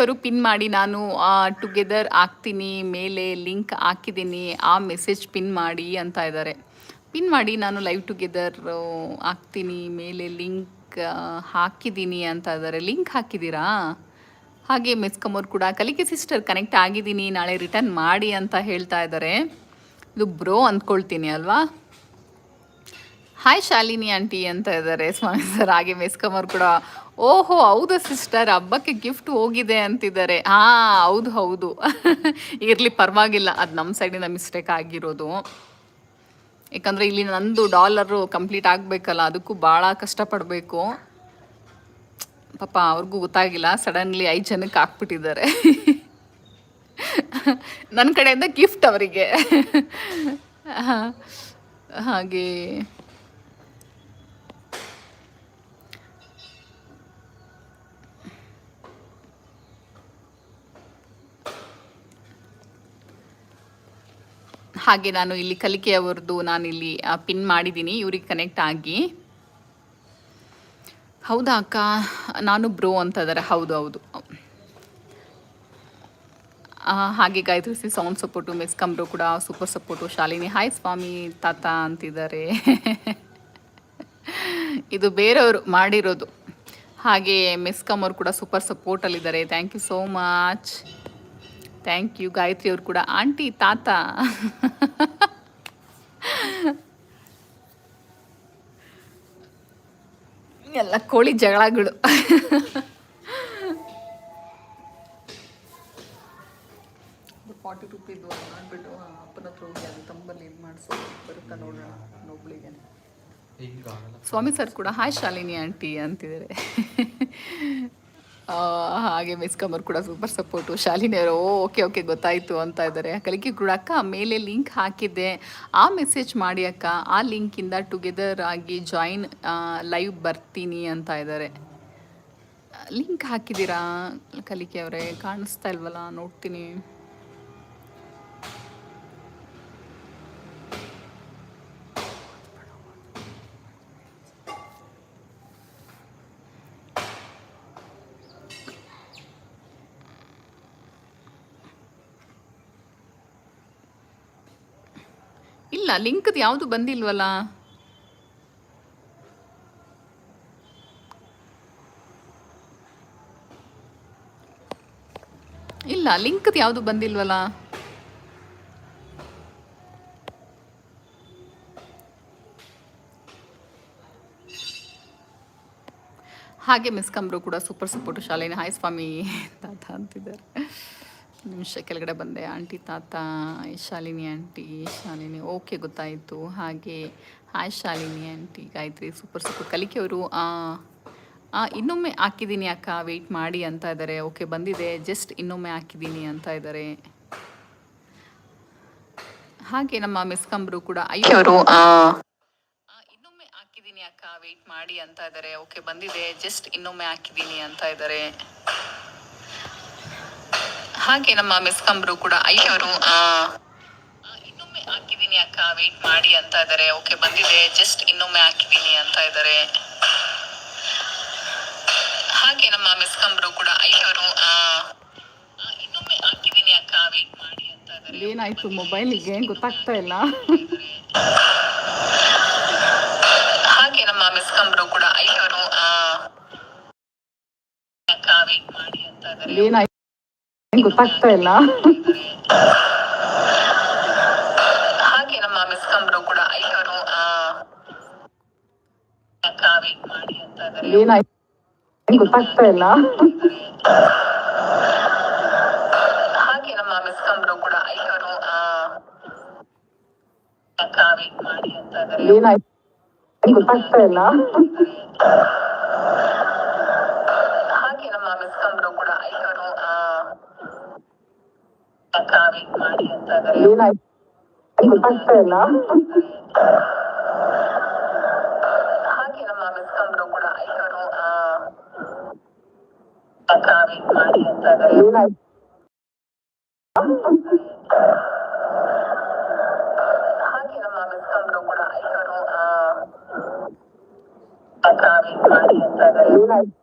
ಅವರು ಪಿನ್ ಮಾಡಿ, ನಾನು ಟುಗೆದರ್ ಹಾಕ್ತೀನಿ ಮೇಲೆ ಲಿಂಕ್ ಹಾಕಿದ್ದೀನಿ, ಆ ಮೆಸೇಜ್ ಪಿನ್ ಮಾಡಿ ಅಂತ ಇದ್ದಾರೆ. ಪಿನ್ ಮಾಡಿ, ನಾನು ಲೈವ್ ಟುಗೆದರ್ ಹಾಕ್ತೀನಿ ಮೇಲೆ ಲಿಂಕ್ ಹಾಕಿದ್ದೀನಿ ಅಂತ ಇದ್ದಾರೆ. ಲಿಂಕ್ ಹಾಕಿದ್ದೀರಾ? ಹಾಗೆ ಮೆಸ್ಕಮ್ಮವ್ರು ಕೂಡ, ಕಲಿಕೆ ಸಿಸ್ಟರ್ ಕನೆಕ್ಟ್ ಆಗಿದ್ದೀನಿ, ನಾಳೆ ರಿಟರ್ನ್ ಮಾಡಿ ಅಂತ ಹೇಳ್ತಾ ಇದ್ದಾರೆ. ಇದು ಬ್ರೋ ಅಂದ್ಕೊಳ್ತೀನಿ, ಅಲ್ವಾ? ಹಾಯ್ ಶಾಲಿನಿ ಆಂಟಿ ಅಂತ ಇದ್ದಾರೆ, ಸ್ವಾಮಿ ಸರ್. ಹಾಗೆ ಮೆಸ್ಕಮ್ಮವ್ರು ಕೂಡ ಓಹೋ, ಹೌದಾ ಸಿಸ್ಟರ್, ಹಬ್ಬಕ್ಕೆ ಗಿಫ್ಟ್ ಹೋಗಿದೆ ಅಂತಿದ್ದಾರೆ. ಹಾಂ, ಹೌದು ಹೌದು. ಇರಲಿ, ಪರವಾಗಿಲ್ಲ. ಅದು ನಮ್ಮ ಸೈಡಿನ ಮಿಸ್ಟೇಕ್ ಆಗಿರೋದು. ಯಾಕಂದರೆ ಇಲ್ಲಿ ನಂದು ಡಾಲರು ಕಂಪ್ಲೀಟ್ ಆಗಬೇಕಲ್ಲ, ಅದಕ್ಕೂ ಭಾಳ ಕಷ್ಟಪಡಬೇಕು. ಪಾಪ ಅವ್ರಿಗೂ ಗೊತ್ತಾಗಿಲ್ಲ ಸಡನ್ಲಿ ಐದು ಜನಕ್ಕೆ ಹಾಕ್ಬಿಟ್ಟಿದ್ದಾರೆ. ನನ್ನ ಕಡೆಯಿಂದ ಗಿಫ್ಟ್ ಅವರಿಗೆ. ಹಾಗೆ ಹಾಗೆ ನಾನು ಇಲ್ಲಿ ಕಲಿಕೆಯವರದ್ದು ನಾನು ಇಲ್ಲಿ ಪಿನ್ ಮಾಡಿದ್ದೀನಿ, ಇವ್ರಿಗೆ ಕನೆಕ್ಟ್ ಆಗಿ. ಹೌದಾ ಅಕ್ಕ? ನಾನು ಬ್ರೋ ಅಂತ ಇದ್ದಾರೆ ಹೌದು ಹೌದು. ಹಾಗೆ Gayatri sound support miss bro ಕೂಡ super support Shalini. Hi Swami, ತಾತ ಅಂತಿದ್ದಾರೆ ಇದು ಬೇರೆಯವರು ಮಾಡಿರೋದು. ಹಾಗೆ ಮಿಸ್ ಅವರು ಅವ್ರು ಕೂಡ super ಸಪೋರ್ಟಲ್ಲಿದ್ದಾರೆ thank you so much thank you Gayatri ಅವ್ರು ಕೂಡ. ಆಂಟಿ ತಾತ. ಎಲ್ಲ ಕೋಳಿ ಜಗಳಗಳು. ಫಾರ್ಟಿ ರುಪೀದು ಮಾಡಿಬಿಟ್ಟು ಅಪ್ಪನ ಹತ್ರ ಹೋಗಿ ಅದು ತಂಬಲ್ಲಿ ಇದು ಮಾಡಿಸೋ. ಬರುತ್ತಾ ನೋಡೋಣ ನೋಬ್ಳಿಗೆ ಸ್ವಾಮಿ ಸರ್ ಕೂಡ ಹಾಯ್ ಶಾಲಿನಿ ಆಂಟಿ ಅಂತಿದ್ದಾರೆ. ಹಾಗೆ ಮಿಸ್ ಕಮರ್ ಕೂಡ ಸೂಪರ್ ಸಪೋರ್ಟು ಶಾಲಿನಿ ಅವರು ಓಕೆ ಓಕೆ ಗೊತ್ತಾಯಿತು ಅಂತ ಇದ್ದಾರೆ. ಕಲಿಕೆ ಕೂಡ ಅಕ್ಕ ಮೇಲೆ ಲಿಂಕ್ ಹಾಕಿದ್ದೆ. ಆ ಮೆಸೇಜ್ ಮಾಡಿ ಅಕ್ಕ. ಆ ಲಿಂಕಿಂದ ಟುಗೆದರ್ ಆಗಿ ಜಾಯಿನ್ ಲೈವ್ ಬರ್ತೀನಿ ಅಂತ ಇದ್ದಾರೆ. ಲಿಂಕ್ ಹಾಕಿದ್ದೀರಾ ಕಲಿಕೆ ಅವರೇ? ಕಾಣಿಸ್ತಾ ಇಲ್ವಲ್ಲ? ನೋಡ್ತೀನಿ. ಇಲ್ಲ ಲಿಂಕ್ದು ಯಾವುದು ಬಂದಿಲ್ವಲ್ಲ? ಇಲ್ಲ ಲಿಂಕ್ದು ಯಾವುದು ಬಂದಿಲ್ವಲ್ಲ? ಹಾಗೆ ಮಿಸ್ ಕಂಬ್ರು ಕೂಡ ಸೂಪರ್ ಸಪೋರ್ಟ್ ಶಾಲೆನ, ಹಾಯ್ ಸ್ವಾಮಿ ತಾತ ಅಂತಿದ್ದಾರೆ. ನಿಮಿಷ ಕೆಳಗಡೆ ಬಂದೆ. ಆಂಟಿ ತಾತ ಶಾಲಿನಿ ಆಂಟಿ ಶಾಲಿನಿ. ಓಕೆ ಗೊತ್ತಾಯಿತು. ಹಾಗೆ hi Shalini aunty. Gayatri super super. ಕಲಿಕೆಯವರು ಇನ್ನೊಮ್ಮೆ ಹಾಕಿದ್ದೀನಿ ಅಕ್ಕ ವೆಯ್ಟ್ ಮಾಡಿ ಅಂತ ಇದ್ದಾರೆ. ಓಕೆ ಬಂದಿದೆ. ಜಸ್ಟ್ ಇನ್ನೊಮ್ಮೆ ಹಾಕಿದ್ದೀನಿ ಅಂತ ಇದ್ದಾರೆ. ಹಾಗೆ ನಮ್ಮ ಮಿಸ್ ಕಂಬ್ರು ಕೂಡ ಅಯ್ಯವರು ಇನ್ನೊಮ್ಮೆ ಹಾಕಿದ್ದೀನಿ ಅಕ್ಕ ವೆಯ್ಟ್ ಮಾಡಿ ಅಂತ ಇದ್ದಾರೆ. ಓಕೆ ಬಂದಿದೆ. ಜಸ್ಟ್ ಇನ್ನೊಮ್ಮೆ ಹಾಕಿದ್ದೀನಿ ಅಂತ ಇದ್ದಾರೆ. ಹಾಗೆ ನಮ್ಮ ಮಿಸ್ ಕಂಬ್ರು ಕೂಡ ಅಯ್ಯವರು ಇನ್ನೊಮ್ಮೆ ಹಾಕಿದೀನಿ ಅಕ್ಕ ವೇಟ್ ಮಾಡಿ ಅಂತ ಇದಾರೆ. ಓಕೆ ಬಂದಿದೆ. ಜಸ್ಟ್ ಇನ್ನೊಮ್ಮೆ ಹಾಕಿದೀನಿ ಅಂತ ಇದಾರೆ. ಹಾಗೆ ನಮ್ಮ ಮಿಸ್ ಕಂಬ್ರು ಕೂಡ ಅಯ್ಯವರು ಇನ್ನೊಮ್ಮೆ ಹಾಕಿದೀನಿ ಅಕ್ಕ ವೇಟ್ ಮಾಡಿ ಅಂತ ಇದಾರೆ. ಏನಾಯ್ತು? ಮೊಬೈಲಿಗೆ ಗೊತ್ತಾಗ್ತಾ ಇಲ್ಲ. ಹಾಗೆ ನಮ್ಮ ಮಿಸ್ ಕಂಬ್ರು ಕೂಡ ಅಯ್ಯವರು ಅಕ್ಕ ವೇಟ್ ಮಾಡಿ ಅಂತ ಇದಾರೆ. ಏನಾಯ್ತು? ಗೊತ್ತಾಗ್ತಾ ಇಲ್ಲ. ಹಾಗೆ ನಮ್ಮ ಮಿಸ್ ಕಂಬ್ರು ಕೂಡ ಐವರು ಆ ವೆಯ್ಟ್ ಮಾಡಿ ಅಂತ ಏನಾಯ್ತು? ಗೊತ್ತಾಗ್ತಾ ಇಲ್ಲ. ಹಾಗೆ ನಮ್ಮ ಮಿಸ್ ಕಂಬ್ರು ಕೂಡ ಐವರು ವೆಯ್ಟ್ ಮಾಡಿ ಅಂತ ಏನಾಯ್ತು? ಗೊತ್ತಾಗ್ತಾ ಇಲ್ಲ ಹಾಗೆ ನಮ್ಮ ಮಿಸ್ ಕಂಬ್ರು ಕೂಡ ಅಯ್ಯವರು ಅಕ್ಕ ವೆಯ್ಟ್ ಮಾಡಿ ಅಂತ ಇದ್ದಾರೆ ಏನಾಯ್ತು ಗೊತ್ತಾಗ್ತಾ ಇಲ್ಲ ಹಾಗೆ ನಮ್ಮ ಮಿಸ್ ಕಂಬ್ರು ಕೂಡ ಅಯ್ಯವರು ಅಕ್ಕ ವೆಯ್ಟ್ ಮಾಡಿ ಅಂತ ಇದ್ದಾರೆ ಏನಾಯ್ತು ಹಾಗೆ ನಮ್ಮ ಮಿಸ್ ಕಂಬ್ರು ಕೂಡ ಅಯ್ಯವರು ಅಕ್ಕ ವೆಯ್ಟ್ ಮಾಡಿ ಅಂತ ಇದ್ದಾರೆ ಏನಾಯ್ತು